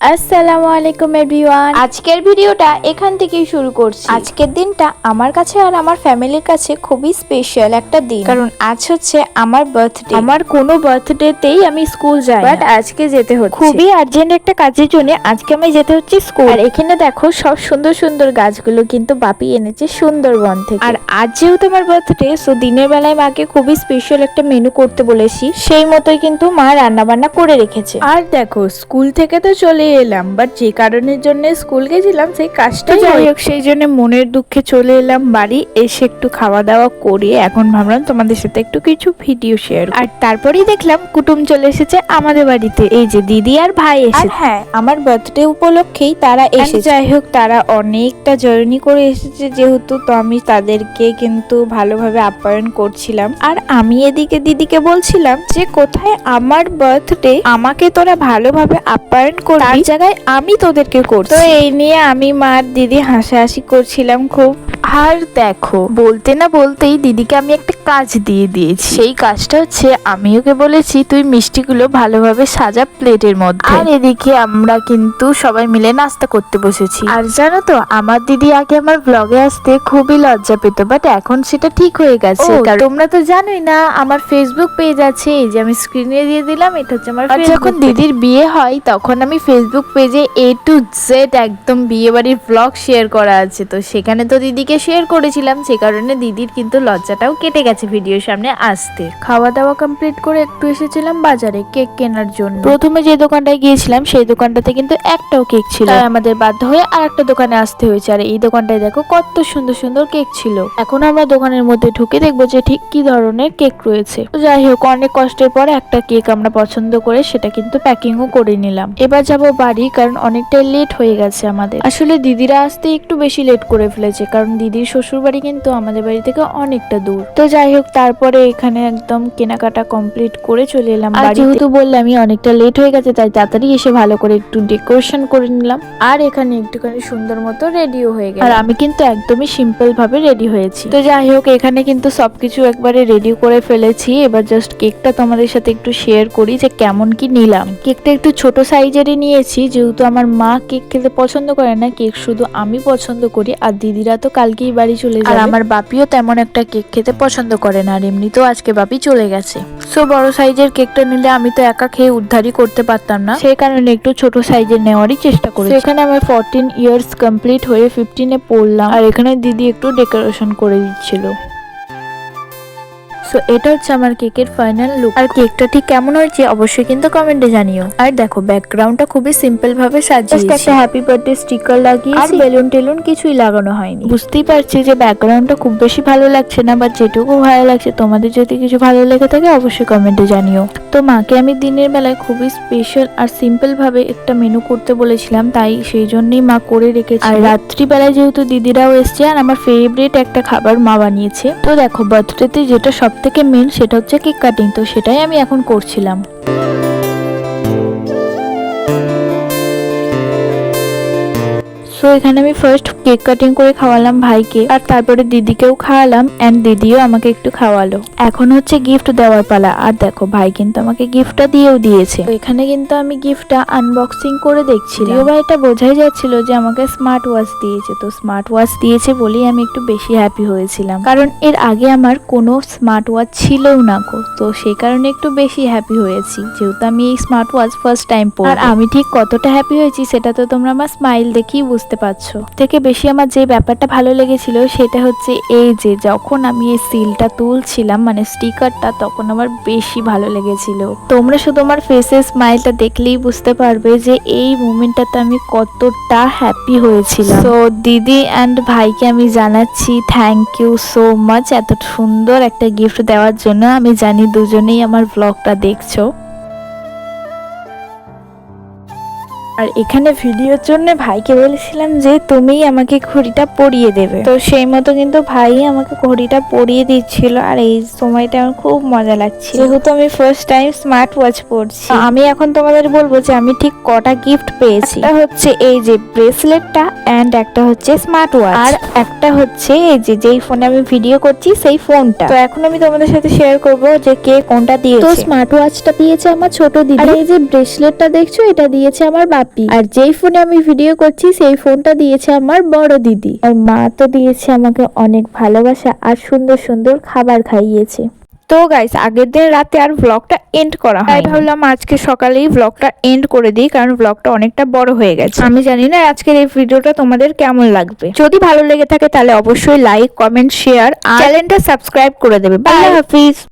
আসসালামু আলাইকুম এভরিওয়ান। আজকের ভিডিওটা এখান থেকেই শুরু করছি। আজকের দিনটা আমার কাছে আর আমার ফ্যামিলির কাছে খুবই স্পেশাল একটা দিন। কারণ আজ হচ্ছে আমার বার্থডে আমার কোনো বার্থডেতেই আমি স্কুল যাই বাট আজকে যেতে হচ্ছে। খুবই আর্জেন্ট একটা কাজের জন্য আজকে আমি যেতে হচ্ছে স্কুল আর এখানে দেখো সব সুন্দর সুন্দর গাছগুলো কিন্তু বাপি এনেছে সুন্দরবন থেকে। আর আজ যেহেতু আমার বার্থডে সো দিনের বেলায় মাকে খুবই স্পেশাল একটা মেনু করতে বলেছি। সেই মতোই কিন্তু মা রান্না বান্না করে রেখেছে। আর দেখো স্কুল থেকে তো চলে এলাম বাট যে কারণের জন্য স্কুল গেছিলাম সেই কাজটা যাই হোক সেই জন্য মনের দুঃখে চলে এলাম বাড়ি এসে একটু খাওয়া দাওয়া করে এখন ভাবলাম তোমাদের সাথে একটু কিছু ভিডিও শেয়ার আর তারপরেই দেখলাম কুটুম চলে এসেছে আমাদের বাড়িতে। এই যে দিদি আর ভাই এসেছে। হ্যাঁ আমার বার্থডে উপলক্ষেই তারা এসেছে। যাই হোক তারা অনেকটা জার্নি করে এসেছে যেহেতু তো আমি তাদেরকে কিন্তু ভালোভাবে আপ্যায়ন করছিলাম। আর আমি এদিকে দিদিকে বলছিলাম যে কোথায় আমার বার্থডে আমাকে তোরা ভালোভাবে আপ্যায়ন করবি? জায়গায় আমি তোদেরকে করছি। তো এই নিয়ে আমি মার দিদি হাসাহাসি করছিলাম খুব। আর দেখো বলতে না বলতেই দিদিকে আমি একটা কাজ দিয়ে দিয়েছি। সেই কাজটা হচ্ছে আমি ওকে বলেছি তুই মিষ্টিগুলো ভালোভাবে সাজা প্লেটের মধ্যে। আর এদিকে আমরা কিন্তু সবাই মিলে নাস্তা করতে বসেছি। আর জানো তো আমার দিদি আগে আমার ব্লগে আসতে খুবই লজ্জা পেত বাট এখন সেটা ঠিক হয়ে গেছে। তোমরা তো জানোই না আমার ফেসবুক পেজ আছে এই যে আমি স্ক্রিনে দিয়ে দিলাম এটা হচ্ছে আমার যখন দিদির বিয়ে হয় তখন আমি ফেসবুক পেজে এ টু জেড একদম বিয়ে বাড়ির ব্লগ শেয়ার করা আছে তো সেখানে তো দিদিকে শেয়ার করেছিলাম, সে কারণে দিদির কিন্তু লজ্জাটাও কেটে গেছে ভিডিওর সামনে আসতে। খাওয়া দাওয়া কমপ্লিট করে একটু এসেছিলাম বাজারে কেক কেনার জন্য। প্রথমে যে দোকানটায় গিয়েছিলাম, সেই দোকানটাতে কিন্তু একটাও কেক ছিল। তাই আমাদের বাধ্য হয়ে আর একটা দোকানে আসতে হয়েছে। আর এই দোকানটায় দেখো কত সুন্দর সুন্দর কেক ছিল। এখন আমরা দোকানের মধ্যে ঢুকে দেখব যে ঠিক কি ধরনের কেক রয়েছে। তো যাই হোক, অনেক কষ্টের পর একটা কেক আমরা পছন্দ করে সেটা কিন্তু প্যাকিংও করে নিলাম। এবার যাব বাড়ি, কারণ অনেকটাই লেট হয়ে গেছে আমাদের। আসলে দিদিরা আসতে একটু বেশি লেট করে ফেলেছে, কারণ দিদির শ্বশুর বাড়ি কিন্তু আমাদের বাড়ি থেকে অনেকটা দূর। তো যাই হোক তারপরে এখানে একদম কেনাকাটা কমপ্লিট করে চলে এলাম আর বাড়ি যেহেতু বললামই অনেকটা লেট হয়ে গেছে তাই তাড়াতাড়ি এসে ভালো করে একটু ডেকোরেশন করে নিলাম। আর এখানে একটুখানি সুন্দর মতো রেডিও হয়ে গেল। আর আমি কিন্তু একদমই সিম্পল ভাবে রেডি হয়েছি। তো যাই হোক এখানে কিন্তু সবকিছু একবারে রেডি করে ফেলেছি। এবার জাস্ট কেকটা তোমাদের সাথে একটু শেয়ার করি যে কেমন কি নিলাম। কেকটা একটু ছোট সাইজেরই নিয়েছি যেহেতু আমার মা কেক খেতে পছন্দ করে না কেক শুধু আমি পছন্দ করি আর দিদিরা তো কালকেই বাড়ি চলে যাবে। আর আমার বাপিও তেমন একটা কেক খেতে পছন্দ করে না আর এমনিতেও আজকে বাপি চলে গেছে। সো বড় সাইজের কেকটা নিলে আমি তো একা খেয়ে উদ্ধারই করতে পারতাম না। সেই কারণে একটু ছোট সাইজের নেওয়ারই চেষ্টা করি এখানে আমার ফোরটিন ইয়ার্স কমপ্লিট হয়ে ফিফটিনে পড়লাম। আর এখানে দিদি একটু ডেকোরেশন করে দিচ্ছিল। সো এটা হচ্ছে আমার কেকের ফাইনাল লুক আর কেকটা ঠিক কেমন হয়েছে অবশ্যই কিন্তু কমেন্টে জানিও। আর দেখো ব্যাকগ্রাউন্ডটা খুবই সিম্পল ভাবে সাজিয়েছি। একটা হ্যাপি বার্থডে স্টিকার লাগিয়েছি। আর বেলুন টেলুন কিছুই লাগানো হয়নি। বুঝতেই পারছি যে ব্যাকগ্রাউন্ডটা খুব বেশি ভালো লাগছে না বা যেটুকু ভালো লাগছে তোমাদের যদি কিছু ভালো লেগে থাকে অবশ্যই কমেন্টে জানিও। তো মাকে আমি দিনের বেলায় খুবই স্পেশাল আর সিম্পল ভাবে একটা মেনু করতে বলেছিলাম তাই সেই জন্যই মা করে রেখেছে। আর রাত্রিবেলায় যেহেতু দিদিরাও এসছে আর আমার ফেভারিট একটা খাবার মা বানিয়েছে। তো দেখো বার্থডেতে যেটা সব থেকে মেন সেটা হচ্ছে কেক কাটিং তো সেটাই আমি এখন করছিলাম। সো এখানে আমি ফার্স্ট কেক কাটিং করে খাওয়ালাম ভাইকে। আর তারপরে দিদিকেও খাওয়ালাম এন্ড দিদিও আমাকে একটু খাওয়ালো। এখন হচ্ছে গিফট দেওয়ার পালা। আর দেখো, ভাই কিন্তু আমাকে গিফটটা দিয়েও দিয়েছে। এখানে কিন্তু আমি গিফটটা আনবক্সিং করে দেখছি বা এটা বোঝাই যাচ্ছিল যে আমাকে স্মার্ট ওয়াচ দিয়েছে। তো স্মার্ট ওয়াচ দিয়েছে বলেই আমি একটু বেশি হ্যাপি হয়েছিলাম। কারণ এর আগে আমার কোনো স্মার্ট ওয়াচ ছিলও না গো। তো সেই কারণে একটু বেশি হ্যাপি হয়েছি। যেহেতু আমি এই স্মার্ট ওয়াচ ফার্স্ট টাইম আর আমি ঠিক কতটা হ্যাপি হয়েছি সেটা তো তোমরা আমার স্মাইল দেখেই বুঝতে পারছ থেকে বেশি আমার যে ব্যাপারটা ভালো লেগেছিল সেটা হচ্ছে এই যে যখন আমি এই সিলটা তুলছিলাম মানে স্টিকারটা, তখন আমার বেশি ভালো লেগেছিল। তোমরা শুধু আমার ফেসে স্মাইলটা দেখলেই বুঝতে পারবে যে এই মুমেন্টটাতে আমি কতটা হ্যাপি হয়েছিলাম। তো দিদি অ্যান্ড ভাইকে আমি জানাচ্ছি থ্যাংক ইউ সো মাচ এত সুন্দর একটা গিফট দেওয়ার জন্য আমি জানি দুজনেই আমার ব্লগটা দেখছ। আর এখানে ভিডিওর জন্য ভাইকে বলেছিলাম যে তুমিই আমাকে ঘড়িটা পরিয়ে দেবে। তো সেই মতো কিন্তু ভাই আমাকে ঘড়িটা পরিয়ে দিচ্ছিল আর এই সময়টা আমার খুব মজা লাগছে যেহেতু আমি ফার্স্ট টাইম স্মার্ট ওয়াচ পরছি আমি এখন তোমাদের বলব যে আমি ঠিক কটা গিফট পেয়েছি। একটা হচ্ছে এই যে ব্রেসলেটটা এন্ড একটা হচ্ছে স্মার্ট ওয়াচ আর একটা হচ্ছে এই যে যেই ফোনে আমি ভিডিও করছি সেই ফোনটা তো এখন আমি তোমাদের সাথে শেয়ার করব যে কে কোনটা দিয়েছে তো স্মার্ট ওয়াচটা দিয়েছে আমার ছোট দিদি। আর এই যে ব্রেসলেটটা দেখছ এটা দিয়েছে আমার বাপি। হ্যাপি আর যেই ফোনে আমি ভিডিও করছি সেই ফোনটা দিয়েছে আমার বড় দিদি। আর মা তো দিয়েছে আমাকে অনেক ভালোবাসা আর সুন্দর সুন্দর খাবার খাইয়েছে। তো গাইস আগের দিন রাতে আর ব্লগটা এন্ড করা হয় ভাবলাম আজকে সকালেই ব্লগটা এন্ড করে দিই কারণ ব্লগটা অনেকটা বড় হয়ে গেছে। আমি জানি না আজকের এই ভিডিওটা তোমাদের কেমন লাগবে। যদি ভালো লেগে থাকে তাহলে অবশ্যই লাইক কমেন্ট শেয়ার আর চ্যানেলটা সাবস্ক্রাইব করে দেবে। বাই হাফিজ।